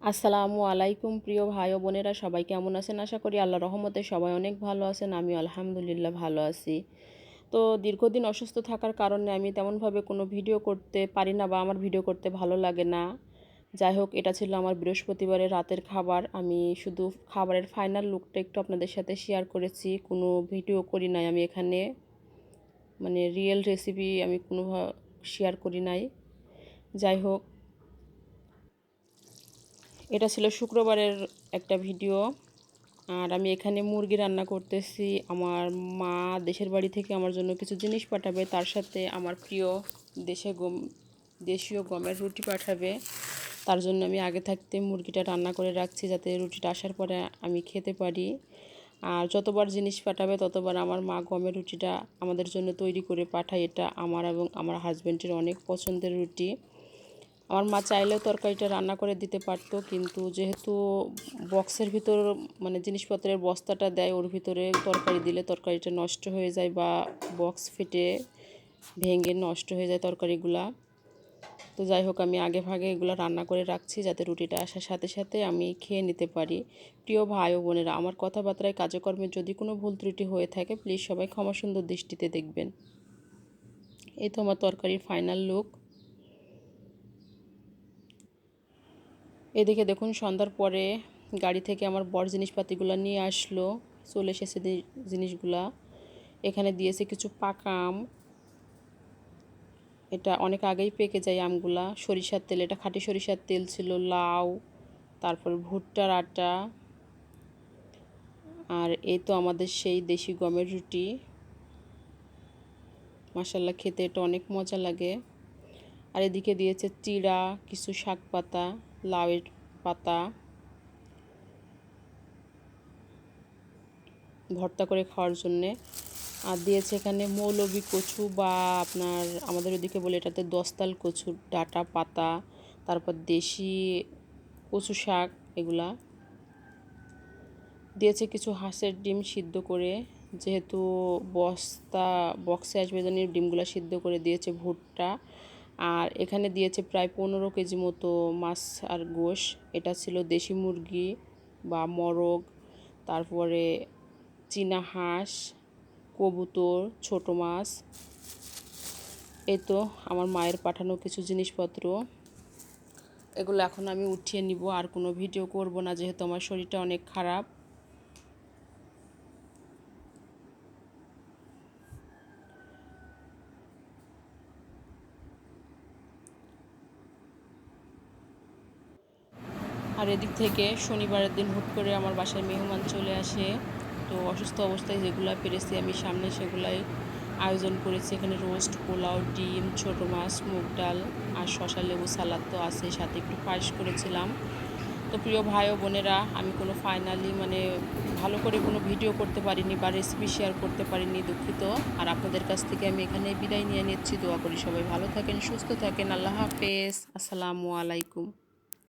আসসালামু আলাইকুম, প্রিয় ভাই ও বোনেরা। সবাই কেমন আছেন? আশা করি আল্লাহ রহমতে সবাই অনেক ভালো আছেন। আমি আলহামদুলিল্লাহ ভালো আছি। তো দীর্ঘদিন অসুস্থ থাকার কারণে আমি তেমনভাবে কোনো ভিডিও করতে পারি না বা আমার ভিডিও করতে ভালো লাগে না। যাই হোক, এটা ছিল আমার বৃহস্পতিবারের রাতের খাবার। আমি শুধু খাবারের ফাইনাল লুকটা একটু আপনাদের সাথে শেয়ার করেছি। কোনো ভিডিও করি নাই আমি এখানে। মানে রিয়েল রেসিপি আমি কোনো শেয়ার করি নাই। যাই হোক এটা ছিল শুক্রবারের একটা ভিডিও। আর আমি এখানে মুরগি রান্না করতেছি। আমার মা দেশের বাড়ি থেকে আমার জন্য কিছু জিনিস পাঠাবে। তার সাথে আমার প্রিয় দেশে গম, দেশীয় গমের রুটি পাঠাবে। তার জন্য আমি আগে থাকতে মুরগিটা রান্না করে রাখছি যাতে রুটিটা আসার পরে আমি খেতে পারি। আর যতবার জিনিস পাঠাবে, ততবার আমার মা গমের রুটিটা আমাদের জন্য তৈরি করে পাঠায়। এটা আমার এবং আমার হাজব্যান্ডের অনেক পছন্দের রুটি। আমার মা চাইলেও তরকারিটা রান্না করে দিতে পারতো, কিন্তু যেহেতু বক্সের ভিতর মানে জিনিসপত্রের বস্তাটা দেয়, ওর ভিতরে তরকারি দিলে তরকারিটা নষ্ট হয়ে যায় বা বক্স ফেটে ভেঙে নষ্ট হয়ে যায় তরকারিগুলা। তো যাই হোক, আমি আগে ভাগে এগুলো রান্না করে রাখছি যাতে রুটিটা আসার সাথে সাথে আমি খেয়ে নিতে পারি। প্রিয় ভাই ও বোনেরা, আমার কথাবার্তায় কাজকর্মে যদি কোনো ভুল ত্রুটি হয়ে থাকে প্লিজ সবাই ক্ষমা সুন্দর দৃষ্টিতে দেখবেন। এই তো আমার তরকারির ফাইনাল লুক এদিকে দেখুন, সন্ধ্যার পরে গাড়ি থেকে আমার বড় জিনিসপাতিগুলো নিয়ে আসলো, চলে এসেছে জিনিসগুলা। এখানে দিয়েছে কিছু পাকা আম। এটা অনেক আগেই পেকে যায় আমগুলা। সরিষার তেল, এটা খাঁটি সরিষার তেল ছিল, লাউ, তারপর ভুট্টার আটা। আর এই তো আমাদের সেই দেশি গমের রুটি। মাসাল্লা খেতে এটা অনেক মজা লাগে। আর এদিকে দিয়েছে চিড়া, কিছু শাক পাতা। লাউয়ের পাতা ভর্তা করে খাওয়ার জন্যে। আর দিয়েছে এখানে মৌলবি কচু বা আপনার আমাদের ওদিকে বলে এটাতে দস্তাল কচু, ডাটা পাতা, তারপর দেশি কচু শাক এগুলা। দিয়েছে কিছু হাঁসের ডিম সিদ্ধ করে, যেহেতু বস্তা, বক্সে আসবে জন্য ডিমগুলো সিদ্ধ করে দিয়েছে ভুট্টা। আর এখানে দিয়েছে প্রায় পনেরো কেজি মতো মাছ আর গোশ। এটা ছিল দেশি মুরগি বা মরগ, তারপরে চীনা হাঁস, কবুতর, ছোট মাছ। এ তো আমার মায়ের পাঠানো কিছু জিনিসপত্র। এগুলো এখন আমি উঠিয়ে নিব, আর কোনো ভিডিও করব না, যেহেতু আমার শরীরটা অনেক খারাপ। আর এদিক থেকে শনিবারের দিন হুট করে আমার বাসায় মেহমান চলে আসে। তো অসুস্থ অবস্থায় যেগুলো পেরেছি আমি সামনে সেগুলাই আয়োজন করেছি। এখানে রোস্ট, পোলাও, ডিম, ছোটো মাছ, মুগ ডাল আর শশা লেবু, সালাদ তো আছে সাথে একটু পায়েস করেছিলাম। তো প্রিয় ভাই ও বোনেরা, আমি কোনো ফাইনালি মানে ভালো করে কোনো ভিডিও করতে পারিনি বা রেসিপি শেয়ার করতে পারিনি, দুঃখিত। আর আপনাদের কাছ থেকে আমি এখানে বিদায় নিয়ে নিচ্ছি। দোয়া করি সবাই ভালো থাকেন, সুস্থ থাকেন। আল্লাহ হাফেজ। আসসালামু আলাইকুম।